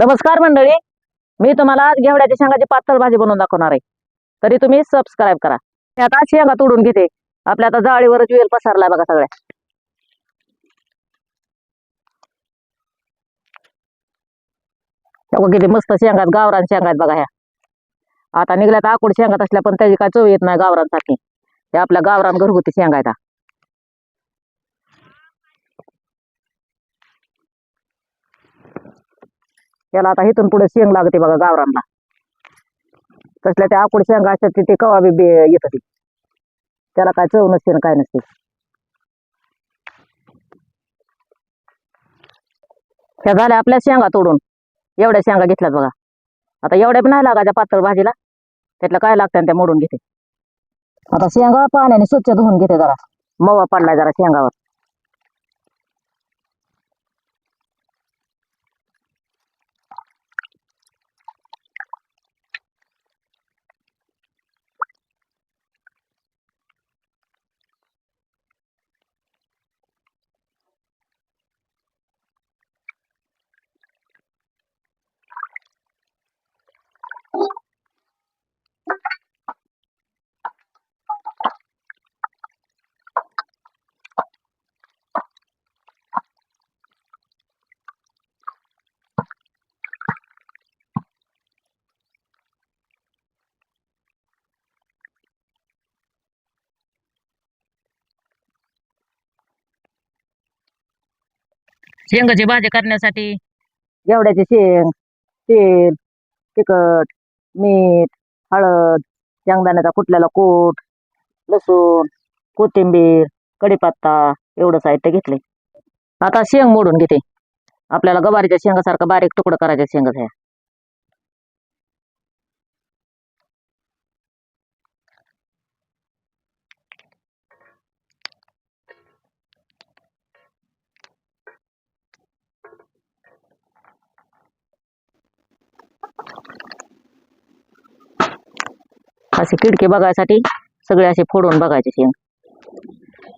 नमस्कार मंडळी. मी तुम्हाला आज घेवड्याच्या शेंगाची पातळ भाजी बनवून दाखवणार आहे. तरी तुम्ही सबस्क्राईब करा. आता शेंगा तोडून घेते. आपल्या आता जाळीवरच वेल पसरलाय बघा सगळ्या. किती मस्त शेंगात गावरान शेंगात बघा ह्या. आता निघल्यात आकुड शेंगात असल्या पण त्याची काय चव येत नाही गावरांसाठी हे आपल्या गावरान घरगुती शेंगा याला आता इथून पुढे शेंग लागते बघा गावरानला. कसल्या त्या आकुड शेंगा असतात ते- कवा बी येत ती त्याला काय चव नसते ना काय नसते. त्या झाल्या आपल्या शेंगा तोडून. एवढ्या शेंगा घेतल्यात बघा. आता एवढ्या पण नाही लागायच्या पातळ भाजीला. त्यातलं काय लागतं त्या मोडून घेते. आता शेंगा पाण्याने स्वच्छ धुवून घेते जरा. मवा पडलाय जरा शेंगावर. शेंगाची भाजी करण्यासाठी. एवढ्याचे शेंग तेल तिखट मीठ हळद शेंगदाण्याचा कुटलेला कूट लसूण कोथिंबीर कढीपत्ता एवढं साहित्य घेतले आता शेंग मोडून घेते. आपल्याला गवारीच्या शेंगासारखं बारीक तुकडं करायचे शेंगा ह्या असे किडके बघायसाठी सगळे असे फोडून बघायचे शेंग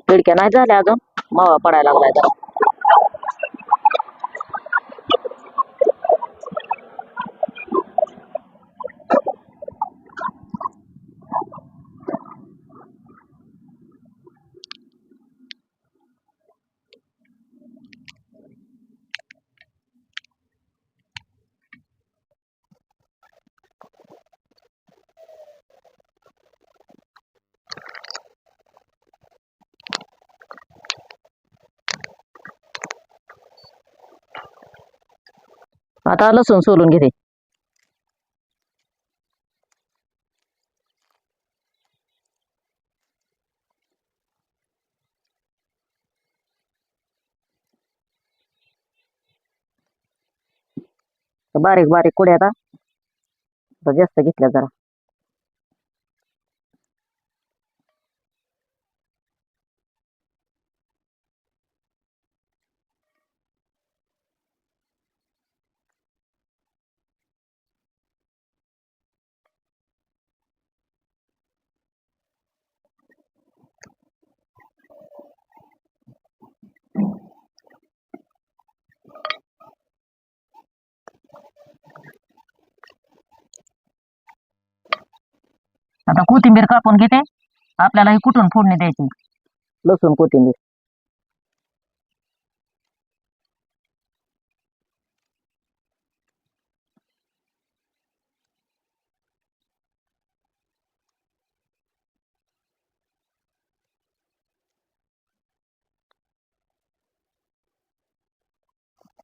किडक्या नाही झाल्या अजून मावा पडायला लागलाय जरा. आता लसूण सोलून घेते. बारीक बारीक कुड्या आता. जास्त घेतल्या जरा. आता कोथिंबीर कापून घेते. आपल्याला ही कुठून फोडणी द्यायची? लसूण कोथिंबीर.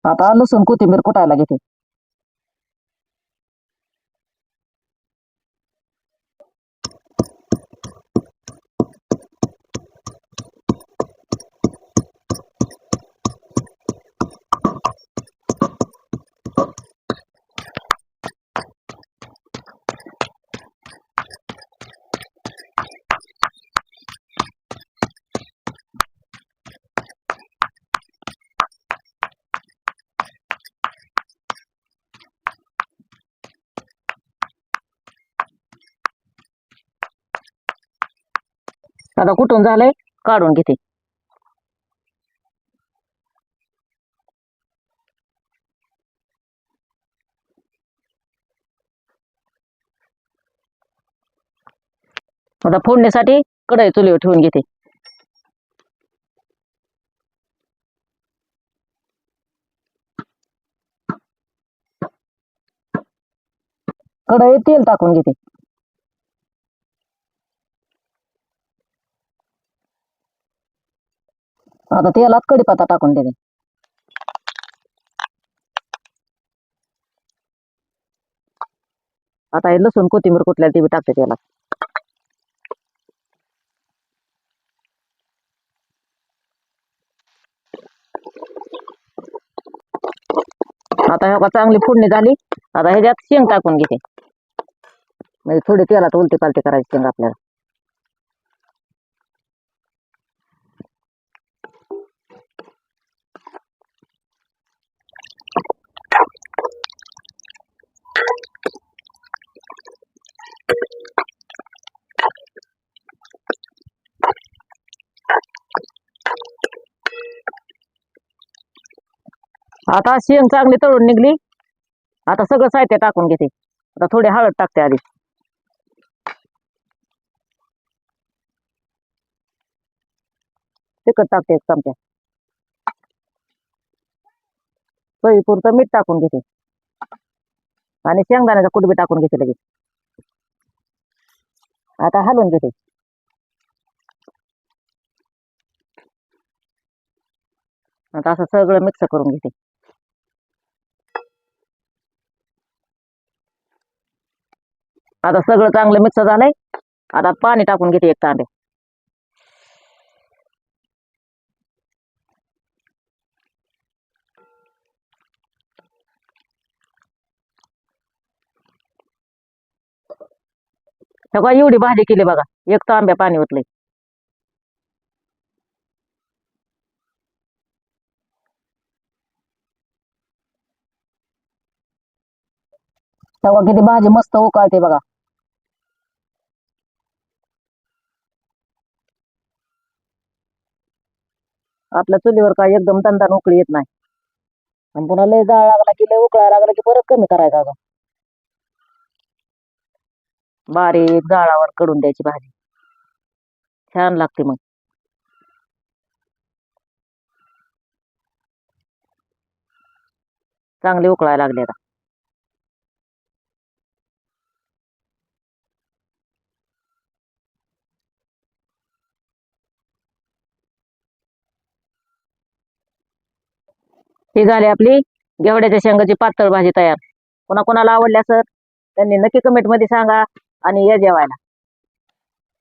आता लसूण कोथिंबीर कुटायला घेते. आता कुठून झालंय? काढून घेते. आता फोडण्यासाठी कढई चुलीवर ठेवून घेते. कढई तेल टाकून घेते. आता तेलात कढीपत्ता टाकून देते. आता हे लसूण कोथिंबीर कुठल्या ते बी टाकते त्याला आता हे चांगली फोडणी झाली. आता ह्याच्यात शेंग टाकून घेते. म्हणजे थोडी तेलात उलटी पालटी करायची शेंग आपल्याला. आता शेंग चांगली तळून निघली. आता सगळं साहित्य टाकून घेते. आता थोडी हळद टाकते आधी. तिखट टाकते एक चमचा. चवीपुरतं मीठ टाकून घेते. आणि शेंगदाण्याचा कुटबी टाकून घेते लगेच. आता हलवून घेते. आता असं सगळं मिक्स करून घेते. आता सगळं चांगलं मिक्स झालंय. आता पाणी टाकून घेते एक तांबे सगळं एवढी भाजी केली बघा. एक तांब्या पाणी ओतले तेव्हा किती भाजी मस्त उकाळते बघा. आपल्या चुलीवर काय एकदम दंदा उकळी येत नाही. आणि पुन्हा लय जाळ लागला की लय उकळायला लागला की परत कमी करायचा अगं. बारीक जाळावर कडून द्यायची भाजी. छान लागते मग. चांगली उकळायला लागली आता. ही झाली आपली घेवड्याच्या शेंगाची पातळ भाजी तयार. कोणाकोणाला कोणाला सर त्यांनी नक्की कमेंटमध्ये सांगा आणि या जेवायला.